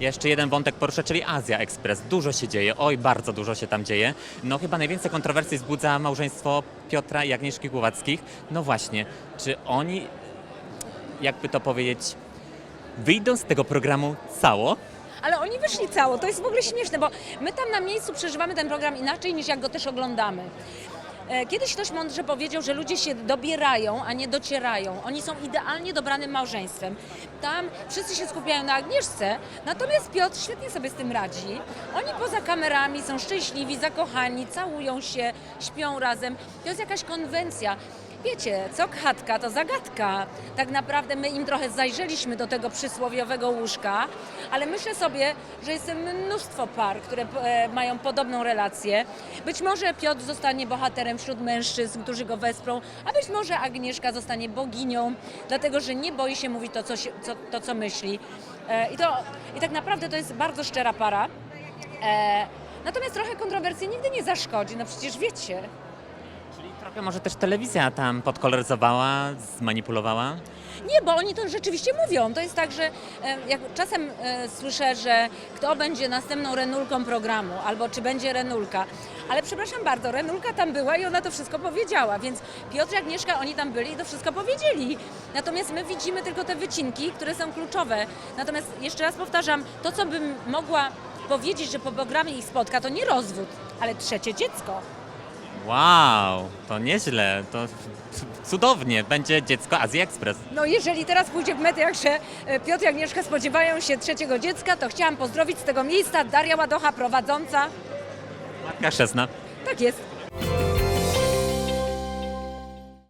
Jeszcze jeden wątek poruszę, czyli Azja Express. Dużo się dzieje, oj, bardzo dużo się tam dzieje. No chyba najwięcej kontrowersji wzbudza małżeństwo Piotra i Agnieszki Głowackich. No właśnie, czy oni, jakby to powiedzieć, wyjdą z tego programu cało? Ale oni wyszli cało, to jest w ogóle śmieszne, bo my tam na miejscu przeżywamy ten program inaczej niż jak go też oglądamy. E, Kiedyś ktoś mądrze powiedział, że ludzie się dobierają, a nie docierają. Oni są idealnie dobranym małżeństwem. Tam wszyscy się skupiają na Agnieszce, natomiast Piotr świetnie sobie z tym radzi. Oni poza kamerami są szczęśliwi, zakochani, całują się, śpią razem. To jest jakaś konwencja. Wiecie, co chatka to zagadka. Tak naprawdę my im trochę zajrzeliśmy do tego przysłowiowego łóżka, ale myślę sobie, że jest mnóstwo par, które e, mają podobną relację. Być może Piotr zostanie bohaterem wśród mężczyzn, którzy go wesprą, a być może Agnieszka zostanie boginią, dlatego że nie boi się mówić to, co, się, co, to, co myśli. E, i, to, I tak naprawdę to jest bardzo szczera para. E, natomiast trochę kontrowersji nigdy nie zaszkodzi, no przecież wiecie. Czyli trochę może też telewizja tam podkoloryzowała, zmanipulowała? Nie, bo oni to rzeczywiście mówią. To jest tak, że e, jak czasem e, słyszę, że kto będzie następną renulką programu, albo czy będzie renulka. Ale przepraszam bardzo, renulka tam była i ona to wszystko powiedziała, więc Piotr Agnieszka, oni tam byli i to wszystko powiedzieli. Natomiast my widzimy tylko te wycinki, które są kluczowe. Natomiast jeszcze raz powtarzam, to co bym mogła powiedzieć, że po programie ich spotka, to nie rozwód, ale trzecie dziecko. Wow, to nieźle, to cudownie, będzie dziecko Azji Express. No jeżeli teraz pójdzie w mediach, że e, Piotr i Agnieszka spodziewają się trzeciego dziecka, to chciałam pozdrowić z tego miejsca Daria Ładocha prowadząca. Matka chrzestna. Tak jest.